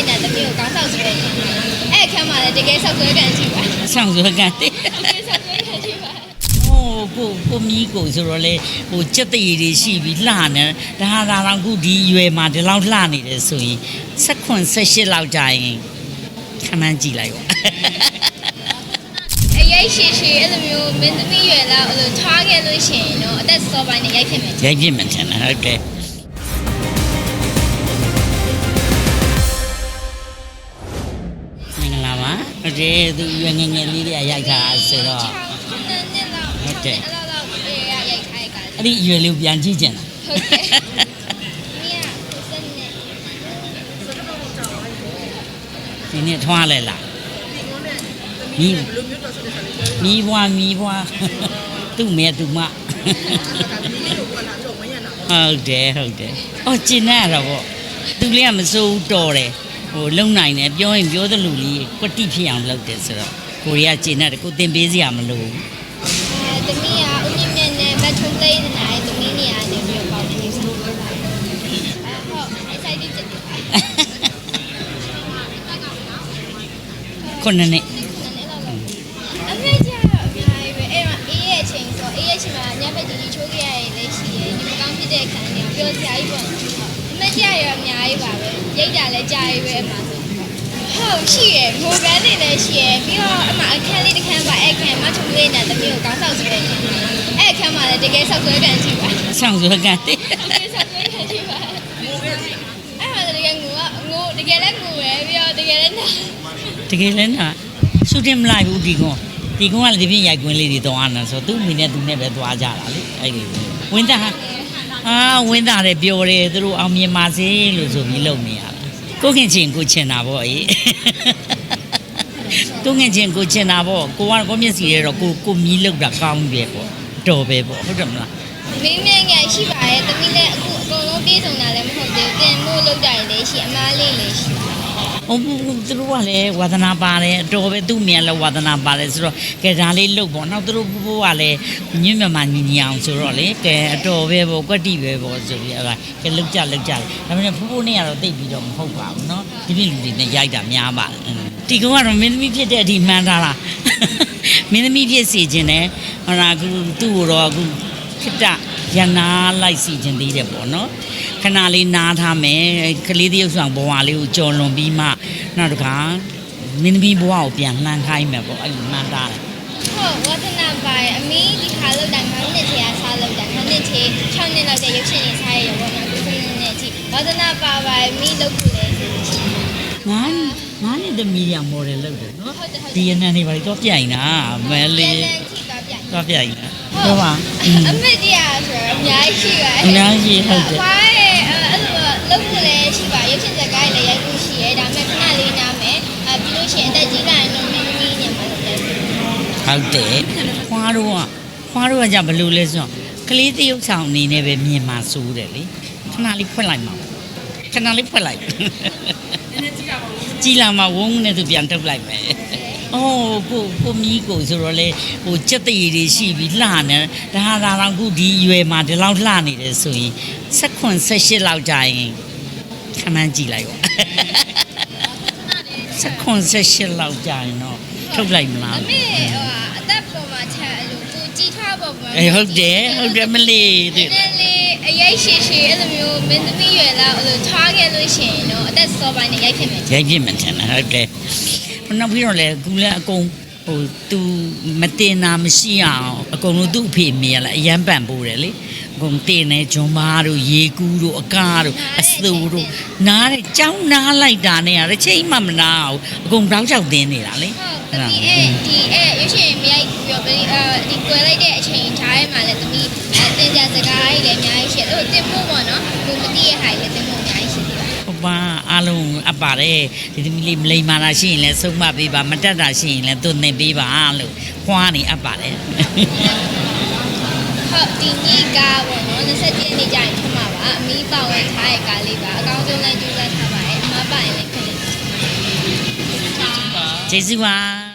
လေးနဲ့သမီးကိုကောင်းဆောက်ဆွဲတယ်အဲ့အခန်းမှာလည်းတကယ်ဆောက်ဆွဲကန်ရှိပါဆောင်ရွက်ကန်တယ်တကယ်ဆောက်ဆွဲကန်ရှိပါဟိုကိုကိုမီးကိုဆိုတော့လေဟိုစက်တရည်တွေရှိပြီးလှနေဒါဟာဒါတော့ခုဒီရွယ်မှာဒီလောက်လှနေတယ်ဆိုရင်16 18လောက်ကြာရင်ခဏန်းကြည့်လိုက်ပါအရေးရှိရှိအဲ့လိုမျိုးမင်းသမီးရွယ်လောက်အဲ့လိုထားခဲ့လို့ရှိရင်တော့အသက်စောပိုင်းနဲ့ရိုက်ဖြစ်မယ်ရိုက်ပြစ်မှန်တယ်ဟုတ်တယ် တ်တယ်သူရွယ်ငယ်ငယ်လေးတွေကရိုက်တာဆိုတော့နှစ်လောက်ဟုတ်တယ်အဲ့လောက်လောက်အေးရိုက်ခိုင်းကအဲ့ဒီရွယ်လေးကိုပြန်ကြည့်ကြတယ်ဟုတ်ကဲ့မြာစနေဒီနေ့ထွားလဲလားမီးမီးဘွားမီးဘွားသူ့မဲသူ့မဟုတ်တယ်ဟုတ်တယ်အော်ကျင်နေရတော့ဗောသူလေးကမစိုးဘူးတော်တယ် ဟိုလုံနိုင်တယ်ပြောရင်ပြောသလိုလေးကွတိဖြစ်အောင်လုပ်တယ်ဆိုတော့ကိုရီးယားကျင်နေတယ်ကိုတင်ပေးစရာမလိုဘူးအဲသမီးကဦးမြင့်မြတ်နဲ့မတ်ထုံးသိန်းနဲ့သမီးနေရာနေပြီးတော့ပေါင်းပြီးဆိုအဲဟုတ်အဲ့ဆိုင်ဒီချက်တယ်ခုနှစ်နှစ်အမေကြီးကတော့အများကြီးပဲအဲ့တော့အေးရဲ့အချိန်ဆိုအေးရဲ့အချိန်မှာညဘက်ကြီးကြီးချိုးခဲ့ရရင်လည်းရှိရယ်ဒီမကောင်းဖြစ်တဲ့ခံနေပြောစရာကြီးပေါ့ အမေကြီးရောအများကြီးပါပဲရိတ်တာလည်းကြာရေးပဲအမှဆိုဟုတ်ရှိရယ်မိုဘယ်နေလည်းရှိရယ်ပြီးတော့အမှအခန်းလေးတစ်ခန်းပါအဲ့ခန်းမထုံးလေးနဲ့တမျိုးကောင်းဆောက်ဆွဲတယ်အဲ့အခန်းမှာလည်းတကယ်ဆောက်ဆွဲကန်ရှိပါဆောင်ရွက်ကန်တယ်တကယ်ဆောက်ဆွဲကန်ရှိပါအဲ့မှာတကယ်ငိုကငိုတကယ်လည်းငိုရယ်ပြီးတော့တကယ်လည်းနာတကယ်လဲနာရှူတင်မလိုက်ဘူးဒီကွန် ဒီကွန်ကလည်းဒီပြင်ရိုက်ကွင်းလေးတွေတောင်းအောင်ဆိုသူ့မိနဲ့သူနဲ့ပဲသွားကြတာလေအဲ့ဒီဝင်းသားအာဝင်းသားတယ်ပြောတယ်သူတို့အောင်မြင်ပါစေလို့ဆိုပြီးလုပ်နေရတာကိုခင်ချင်းကိုချင်တာပေါ့အေးကိုခင်ချင်းကိုချင်တာပေါ့ကိုကကိုမျက်စီရဲတော့ကိုကိုမီးလောက်တာကောင်းပြီပေါ့တော်ပဲပေါ့ဟုတ်တယ်မလားမင်းမင်းငယ်ရှိပါရဲ့တမီးလည်းအခုအကုန်လုံးပြေဆုံးတာလည်းမဟုတ်သေးဘူးတင်မို့လောက်တာလည်းရှိအမားလေးလည်းရှိ ဟုတ်ဘူးသူတို့ကလည်းဝါသနာပါတယ်အတော်ပဲသူ့မြန်လည်းဝါသနာပါတယ်ဆိုတော့ကဲဒါလေးလုတ်ပေါ့နောက်သူတို့ဘိုးကလည်းညွန့်မြတ်မှညီညီအောင်ဆိုတော့လေကဲအတော်ပဲပေါ့ကွက်တိပဲပေါ့ဆိုပြီးအဲ့ဒါကဲလုတ်ကြလုတ်ကြဒါပေမဲ့ဖိုးဖိုးနဲ့ကတော့တိတ်ပြီးတော့မဟုတ်ပါဘူးเนาะဒီပြလူတွေနဲ့ရိုက်တာများပါတယ်ဒီကောင်ကတော့မင်းသမီးဖြစ်တဲ့အထိမှန်းထားတာမင်းသမီးဖြစ်စီခြင်းနဲ့ဟောလားအခုသူ့ကိုတော့အခုခစ်တရနာလိုက်စီခြင်းသေးတယ်ပေါ့နော်ခဏလေးနားထားမယ်ကလေးတယောက်ဆောင်ဘဝလေးကိုကြော်လွန်ပြီးမှ နောက်တစ်ခါမင်းသမီးဘဝကိုပြန်လှမ်းခိုင်းမယ်ပေါ့အဲ့လိုမှန်းထားတယ်ဟုတ်ဝါသနာပါရဲ့အမီးဒီခါလောက်တာ9နှစ်ချေစားလောက်တာ9နှစ်ချေ6နှစ်လောက်တဲ့ရုပ်ရှင်တွေစားရရောနော်ဒီ9နှစ်ချေဝါသနာပါပါရဲ့မီးလောက်ခုလေဆိုလို့ရှိရင်ငါငါနဲ့သမီးရမော်ဒယ်လုပ်တယ်နော်ဟုတ်တယ်ဟုတ်တယ်ဒီရနန်နေပါတော့ပြိုင်တာမဲလေးလန်ချီပါပြတော့ပြိုင်တာပြောပါအင်းအမေကြီးอ่ะဆိုတော့အများကြီးရှိပါအများကြီးဟုတ်တယ်ဘာရဲ့အဲ့လိုလောက်ခုလေရှိပါရုပ်ရှင်ဇာတ်ကားလည်းရိုက်ခုရှိရဲဒါပေမဲ့ခဏလေးနားမယ်အဲပြီးလို့ရှိရင်အသက်ကြီးလာရင်တော့မင်းသမီးညမှာလည်း ဟုတ်တယ်ခွားတော့ကခွားတော့ကကြဘယ်လို့လဲဆိုတော့ကလေးတရုပ်ဆောင်အနေနဲ့ပဲမြင်မှာစိုးတယ်လေခဏလေးဖွက်လိုက်မှာခဏလေးဖွက်လိုက်ကြည်လာမှာဝုန်းနဲ့သူပြန်ထုတ်လိုက်မယ်အော်ကိုကိုမီးကိုဆိုတော့လေဟိုစက်တရည်တွေရှိပြီးလှနေဒါဟာဒါတော့ခုဒီရွယ်မှာဒီလောက်လှနေတယ်ဆိုရင်16 18လောက်ကြာရင်ခဏန်းကြည့်လိုက်ပါ16 18လောက်ကြာရင်တော့ ထုတ်လိုက်မလားအမေဟိုအသက်ပေါ်မှာချက်အဲ့လိုကိုကြည်ထွားပေါ်မှာအေးဟုတ်တယ်ဟုတ်တယ်မလေးဒီတဲ့နေ့လေးအရေးရှိရှိအဲ့လိုမျိုးမင်းသမီးရွယ်လောက်အဲ့လိုထားခဲ့လို့ရှိရင်တော့အသက်စောပိုင်းနဲ့ရိုက်ဖြစ်မယ်ရိုက်ပြစ်မှန်တယ်ဟုတ်တယ်နောက်ပြီးတော့လေကူလည်းအကုန်ဟို तू မတင်တာမရှိအောင်အကုန်လုံးသူ့အဖေအမေကလည်းအရန်ပန်ပိုးတယ်လေ အကုန်တင်နေဂျွန်မားတို့ရေကူးတို့အကားတို့အစူတို့နားတဲ့ကြောင်းနားလိုက်တာနဲ့ရချိန်မှမနာဘူးအကုန်တောက်ချောက်တင်းနေတာလေဟုတ်သမီးအဲ့ဒီအဲ့ရွှေရှင်မရိုက်ပြီးတော့ဒီအဲဒီကွယ်လိုက်တဲ့အချိန်ထားရဲမှာလည်းသမီးအဲတင်ကြစကားကြီးလည်းအများကြီးရှိတယ်အဲ့လိုတင်ဖို့ပေါ့နော်ကိုမသိရဟာလည်းတင်ဖို့အများကြီးရှိတယ်ဟိုပါအားလုံးအပ်ပါတယ်ဒီသမီးလေးမလိမ္မာတာရှိရင်လည်းဆုံးမပေးပါမတက်တာရှိရင်လည်းသူသင်ပေးပါလို့ခွာနေအပ်ပါတယ်ဟု တ်ဒီနေ့ကားပေါ့နော်27ရက်နေ့ကျရင်ထမှာပါအမီးပါဝင်ထားတဲ့ကားလေးပါအကောင်းဆုံးလည်းကြိုးစားထားပါတယ်အမပါရင်လည်းခက်တယ်ကျေးဇူးပါ